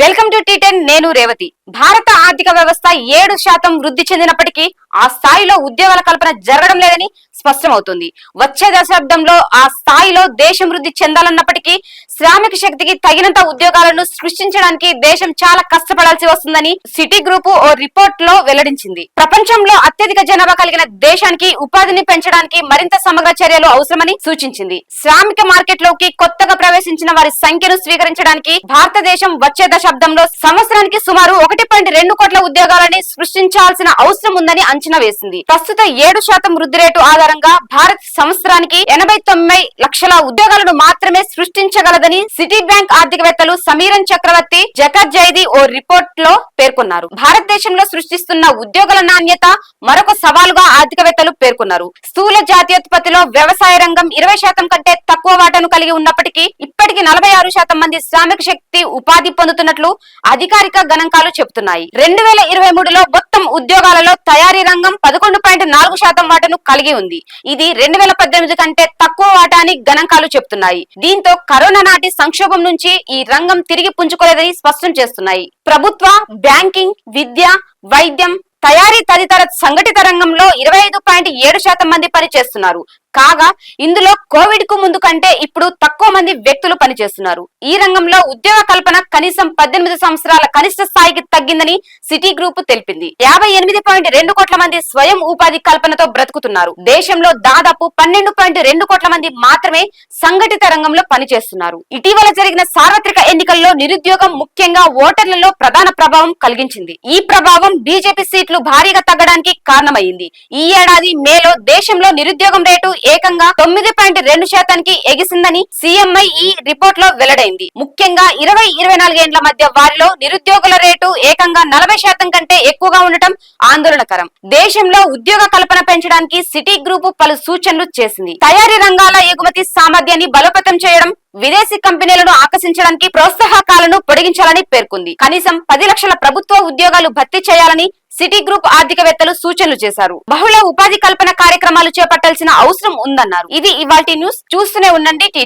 Welcome to T10 నేను రేవతి. భారత ఆర్థిక వ్యవస్థ ఏడు శాతం వృద్ధి చెందినప్పటికీ ఆ స్థాయిలో ఉద్యోగాల కల్పన జరగడం లేదని స్పష్టమవుతుంది. వచ్చే దశాబ్దంలో ఆ స్థాయిలో దేశం వృద్ధి చెందాలన్నప్పటికీ శ్రామిక శక్తికి తగినంత ఉద్యోగాలను సృష్టించడానికి దేశం చాలా కష్టపడాల్సి వస్తుందని సిటీ గ్రూప్ ఓ రిపోర్ట్లో వెల్లడించింది. ప్రపంచంలో అత్యధిక జనాభా కలిగిన దేశానికి ఉపాధిని పెంచడానికి మరింత సమగ్ర చర్యలు అవసరమని సూచించింది. శ్రామిక మార్కెట్లోకి కొత్తగా ప్రవేశించిన వారి సంఖ్యను స్వీకరించడానికి భారతదేశం వచ్చే దశాబ్దంలో సంవత్సరానికి సుమారు ఒకటి పాయింట్ రెండు కోట్ల ఉద్యోగాలని సృష్టించాల్సిన అవసరం ఉందని అంచనా వేసింది. ప్రస్తుత ఏడు శాతం వృద్ధి రేటు ఆధారంగా భారత్ సంవత్సరానికి ఎనభై తొంభై లక్షల ఉద్యోగాలను మాత్రమే సృష్టించగలదని సిటీ బ్యాంక్ ఆర్థికవేత్తలు సమీరన్ చక్రవర్తి జకర్ జైది ఓ రిపోర్ట్లో పేర్కొన్నారు. భారతదేశంలో సృష్టిస్తున్న ఉద్యోగాల నాణ్యత మరొక సవాలుగా ఆర్థికవేత్తలు పేర్కొన్నారు. స్థూల జాతీయోత్పత్తిలో వ్యవసాయ రంగం ఇరవై శాతం కంటే తక్కువ వాటాను కలిగి ఉన్నప్పటికీ ఇప్పటికీ నలభై ఆరు శాతం మంది శ్రామిక శక్తి ఉపాధి పొందుతున్నట్లు అధికారిక గణాంకాలు చెబుతున్నాయి. రెండు వేల ఇరవై మూడులో మొత్తం ఉద్యోగాలలో తయారీ రంగం పదకొండు పాయింట్ నాలుగు శాతం వాటాను కలిగి ఉంది. ఇది రెండు వేల పద్దెనిమిది కంటే తక్కువ వాటాని గణాంకాలు చెబుతున్నాయి దీంతో కరోనా నాటి సంక్షోభం నుంచి ఈ రంగం తిరిగి పుంజుకోలేదని స్పష్టం చేస్తున్నాయి. ప్రభుత్వ బ్యాంకింగ్ విద్య వైద్యం తయారీ తదితర సంఘటిత రంగంలో ఇరవై ఐదు పాయింట్ ఏడు శాతం మంది పనిచేస్తున్నారు. కాగా ఇందులో కోవిడ్కు ముందు కంటే ఇప్పుడు తక్కువ మంది వ్యక్తులు పనిచేస్తున్నారు. ఈ రంగంలో ఉద్యోగ కల్పన కనీసం పద్దెనిమిది సంవత్సరాల కనిష్ట స్థాయికి తగ్గిందని సిటీ గ్రూప్ తెలిపింది. యాభై ఎనిమిది పాయింట్ రెండు కోట్ల మంది స్వయం ఉపాధి కల్పనతో బ్రతుకుతున్నారు. దేశంలో దాదాపు పన్నెండు పాయింట్ రెండు కోట్ల మంది మాత్రమే సంఘటిత రంగంలో పనిచేస్తున్నారు. ఇటీవల జరిగిన సార్వత్రిక ఎన్నికల్లో నిరుద్యోగం ముఖ్యంగా ఓటర్లలో ప్రధాన ప్రభావం కలిగించింది. ఈ ప్రభావం బీజేపీ సీట్లు భారీగా తగ్గడానికి కారణమైంది. ఈ ఏడాది మేలో దేశంలో నిరుద్యోగం రేటు ఏకంగా తొమ్మిది పాయింట్ రెండు శాతానికి ఎగిసిందని సీఎంఐ ఈ రిపోర్ట్లో వెల్లడైంది. ముఖ్యంగా ఇరవై ఇరవై నాలుగేండ్ల మధ్య వారిలో నిరుద్యోగుల రేటు ఏకంగా నలభై శాతం కంటే ఎక్కువగా ఉండటం ఆందోళనకరం. దేశంలో ఉద్యోగ కల్పన పెంచడానికి సిటీ గ్రూప్ పలు సూచనలు చేసింది. తయారీ రంగాల ఎగుమతి సామర్థ్యాన్ని బలోపేతం చేయడం విదేశీ కంపెనీలను ఆకర్షించడానికి ప్రోత్సాహకాలను పొడిగించాలని పేర్కొంది. కనీసం పది లక్షల ప్రభుత్వ ఉద్యోగాలు భర్తీ చేయాలని సిటీ గ్రూప్ ఆర్థికవేత్తలు సూచనలు చేశారు. బహుళ ఉపాధి కల్పన కార్యక్రమాలు చేపట్టాల్సిన అవసరం ఉందన్నారు. ఇది ఇవాల్టి న్యూస్. చూస్తూనే ఉండండి టీ